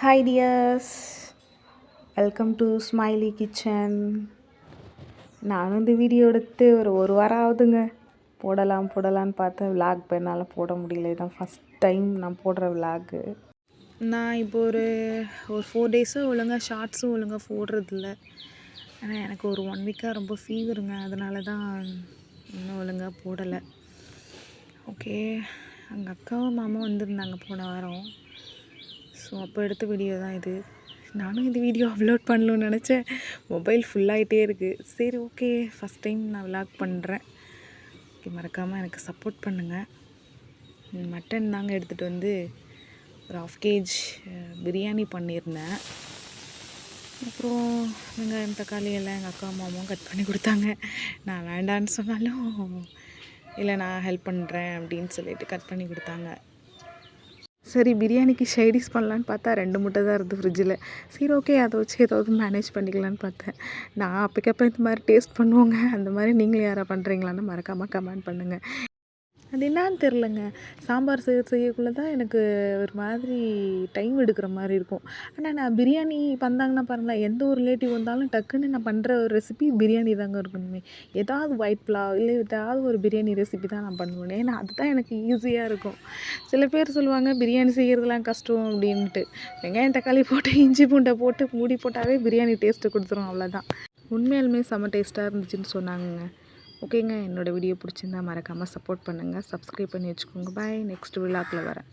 Hi dears welcome to smiley kitchen நானும் இந்த video எடுத்து ஒரு ஒரு வாரம் ஆகுதுங்க. போடலாம் போடலான்னு பார்த்தேன் விலாக் இப்போ என்னால் போட முடியல. இதுதான் ஃபஸ்ட் டைம் நான் போடுற விலாகு நான் இப்போ ஒரு ஒரு ஃபோர் டேஸும் ஒழுங்காக ஷார்ட்ஸும் ஒழுங்காக போடுறதில்ல. ஆனால் எனக்கு ஒரு ஒன் வீக்காக ரொம்ப ஃபீவருங்க அதனால தான் இன்னும் ஒழுங்காக போடலை. ஓகே எங்கள் அக்காவும் மாமா வந்திருந்தாங்க போன வாரம். ஸோ அப்போ எடுத்த வீடியோ தான் இது. நானும் இந்த வீடியோ அப்லோட் பண்ணணும்னு நினச்சேன். மொபைல் ஃபுல்லாகிட்டே இருக்குது சரி ஓகே ஃபஸ்ட் டைம் நான் விலாக் பண்ணுறேன் ஓகே மறக்காமல் எனக்கு சப்போர்ட் பண்ணுங்கள் மட்டன் தாங்க எடுத்துகிட்டு வந்து ஒரு ஆஃப் கேஜ் பிரியாணி பண்ணியிருந்தேன் அப்புறம் வெங்காயம் தக்காளி எல்லாம் எங்கள் அக்கா மாமாவும் கட் பண்ணி கொடுத்தாங்க. நான் வேண்டான்னு சொன்னாலும் இல்லை நான் ஹெல்ப் பண்ணுறேன் அப்படின்னு சொல்லிட்டு கட் பண்ணி கொடுத்தாங்க. சரி பிரியாணிக்கு ஷைடிஸ் பண்ணலான்னு பார்த்தா ரெண்டு முட்டை தான் இருக்குது ஃப்ரிட்ஜில் சரி ஓகே அதை வச்சு ஏதாவது மேனேஜ் பண்ணிக்கலான்னு பார்த்தேன். நான் அப்போக்கப்போ இந்த மாதிரி டேஸ்ட் பண்ணுவோங்க. அந்த மாதிரி நீங்களும் யாராக பண்ணுறீங்களான்னு மறக்காமல் கமெண்ட் பண்ணுங்கள் அது என்னான்னு தெரிலங்க சாம்பார் செய்ய செய்யக்குள்ளே தான் எனக்கு ஒரு மாதிரி டைம் எடுக்கிற மாதிரி இருக்கும். ஆனால் நான் பிரியாணி வந்தாங்கன்னா பாருங்களேன் எந்த ஒரு ரிலேட்டிவ் வந்தாலும் டக்குன்னு நான் பண்ணுற ஒரு ரெசிபி பிரியாணி தாங்க இருக்கணுமே. ஏதாவது ஒயிட் புலாவ் இல்லை ஏதாவது ஒரு பிரியாணி ரெசிபி தான் நான் பண்ணுவேன். ஏன்னா அதுதான் எனக்கு ஈஸியாக இருக்கும். சில பேர் சொல்லுவாங்க பிரியாணி செய்கிறதுலாம் கஷ்டம் அப்படின்ட்டு. வெங்காயம் தக்காளி போட்டு இஞ்சி பூண்டை போட்டு மூடி போட்டாவே பிரியாணி டேஸ்ட்டு கொடுத்துரும் அவ்வளோதான் உண்மையாலுமே செம்ம டேஸ்ட்டாக இருந்துச்சுன்னு சொன்னாங்கங்க. ஓகேங்க என்னோடய வீடியோ பிடிச்சிருந்தா மறக்காமல் சப்போர்ட் பண்ணுங்கள் சப்ஸ்கிரைப் பண்ணி வச்சுக்கோங்க. பாய் நெக்ஸ்ட் விழாக்கில் வரேன்.